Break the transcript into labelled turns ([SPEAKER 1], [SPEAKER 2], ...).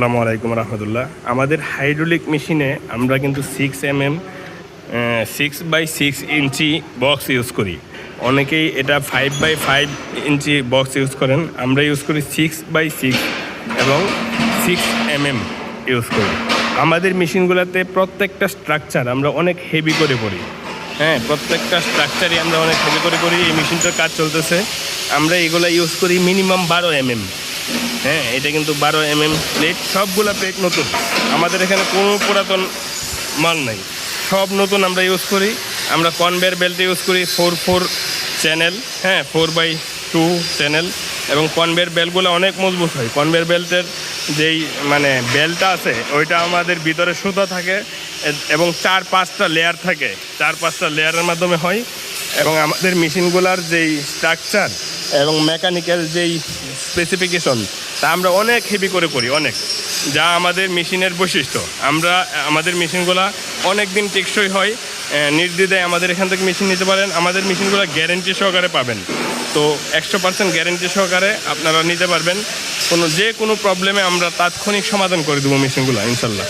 [SPEAKER 1] আসসালামু আলাইকুম রহমতুল্লাহ। আমাদের হাইড্রোলিক মেশিনে আমরা কিন্তু six M M six by six inch box use করি। অনেকেই এটা five by five inch box use করেন। আমরা ইউজ করি সিক্স বাই সিক্স এবং সিক্স এম এম ইউজ করি। আমাদের মেশিনগুলোতে প্রত্যেকটা স্ট্রাকচার আমরা অনেক হেভি করে করি। হ্যাঁ প্রত্যেকটা স্ট্রাকচারই আমরা অনেক হেভি করে করি। এই মেশিনটার কাজ চলতেছে। আমরা এগুলো ইউজ করি মিনিমাম বারো এম এম হ্যাঁ এটা কিন্তু বারো এম এম প্লেট সবগুলা প্লেট নতুন। আমাদের এখানে কোনো পুরাতন মাল নাই। সব নতুন আমরা ইউজ করি। আমরা কনভেয়ার বেল্ট ইউজ করি ফোর ফোর চ্যানেল হ্যাঁ ফোর বাই টু চ্যানেল এবং কনভেয়ার বেল্টগুলো অনেক মজবুত হয়। কনভেয়ার বেল্টের যেই মানে বেল্টটা আছে, ওইটা আমাদের ভিতরে সুতো থাকে এবং চার পাঁচটা লেয়ার থাকে। চার পাঁচটা লেয়ারের মাধ্যমে হয়। এবং আমাদের মেশিনগুলার যেই স্ট্রাকচার এবং মেকানিক্যাল যেই স্পেসিফিকেশন তা আমরা অনেক হেভি করে করি, অনেক। যা আমাদের মেশিনের বৈশিষ্ট্য। আমরা, আমাদের মেশিনগুলা অনেক দিন টেকসই হয় নির্দ্বিধায় আমাদের এখান থেকে মেশিন নিতে পারেন। আমাদের মেশিনগুলো গ্যারেন্টি সহকারে পাবেন। তো একশো পার্সেন্ট গ্যারেন্টি সহকারে আপনারা নিতে পারবেন। কোনো, যে কোনো প্রবলেমে আমরা তাৎক্ষণিক সমাধান করে দেবো মেশিনগুলো, ইনশাল্লাহ।